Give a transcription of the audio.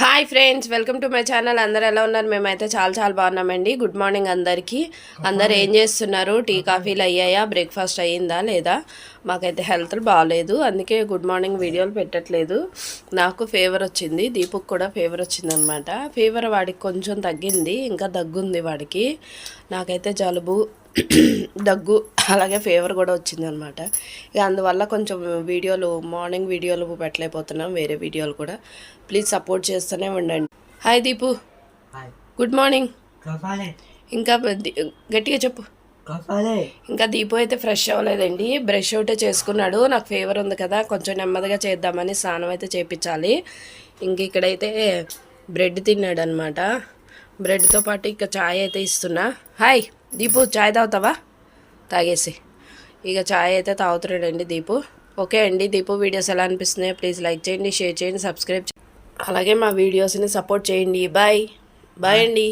Hi friends welcome to my channel అందరు ఎలా ఉన్నారు? మేమైతే చాలా చాలా బాగున్నామండి. గుడ్ మార్నింగ్ అందరికీ. అందరు ఏం చేస్తున్నారు? టీ కాఫీలు అయ్యాయా? బ్రేక్ఫాస్ట్ అయ్యిందా? లేదా? మాకైతే హెల్త్ బాగాలేదు అందుకే గుడ్ మార్నింగ్ వీడియోలు పెట్టట్లేదు. నాకు ఫీవర్ వచ్చింది. దీపుక్ కూడా ఫీవర్ వచ్చిందనమాట ఫీవర్ వాడికి కొంచెం తగ్గింది. ఇంకా దగ్గుంది వాడికి. నాకైతే జలుబు దగ్గు అలాగే ఫీవర్ కూడా వచ్చిందనమాట. ఇక అందువల్ల కొంచెం వీడియోలు మార్నింగ్ వీడియోలు పెట్టలేకపోతున్నాం వేరే వీడియోలు కూడా. ప్లీజ్ సపోర్ట్ చేస్తూనే ఉండండి. హాయ్ దీపు గుడ్ మార్నింగ్ ఇంకా గట్టిగా చెప్పు. ఇంకా దీపు అయితే ఫ్రెష్ అవ్వలేదండి. బ్రష్ ఒకటే చేసుకున్నాడు. నాకు ఫీవర్ ఉంది కదా కొంచెం నెమ్మదిగా చేద్దామని స్నానం అయితే చేపించాలి. ఇంక ఇక్కడైతే బ్రెడ్ తిన్నాడు అనమాట బ్రెడ్తో పాటు ఇక చాయ్ అయితే ఇస్తున్నా. హాయ్ దీపు చాయ్ తాగుతావా? తాగేసి. ఇక చాయ్ అయితే తాగుతున్నాడండి దీపు. ఓకే అండి దీపు వీడియోస్ ఎలా అనిపిస్తున్నాయో ప్లీజ్ లైక్ చేయండి షేర్ చేయండి సబ్స్క్రైబ్ అలాగే మా వీడియోస్ని సపోర్ట్ చేయండి. బాయ్. బాయ్ అండి.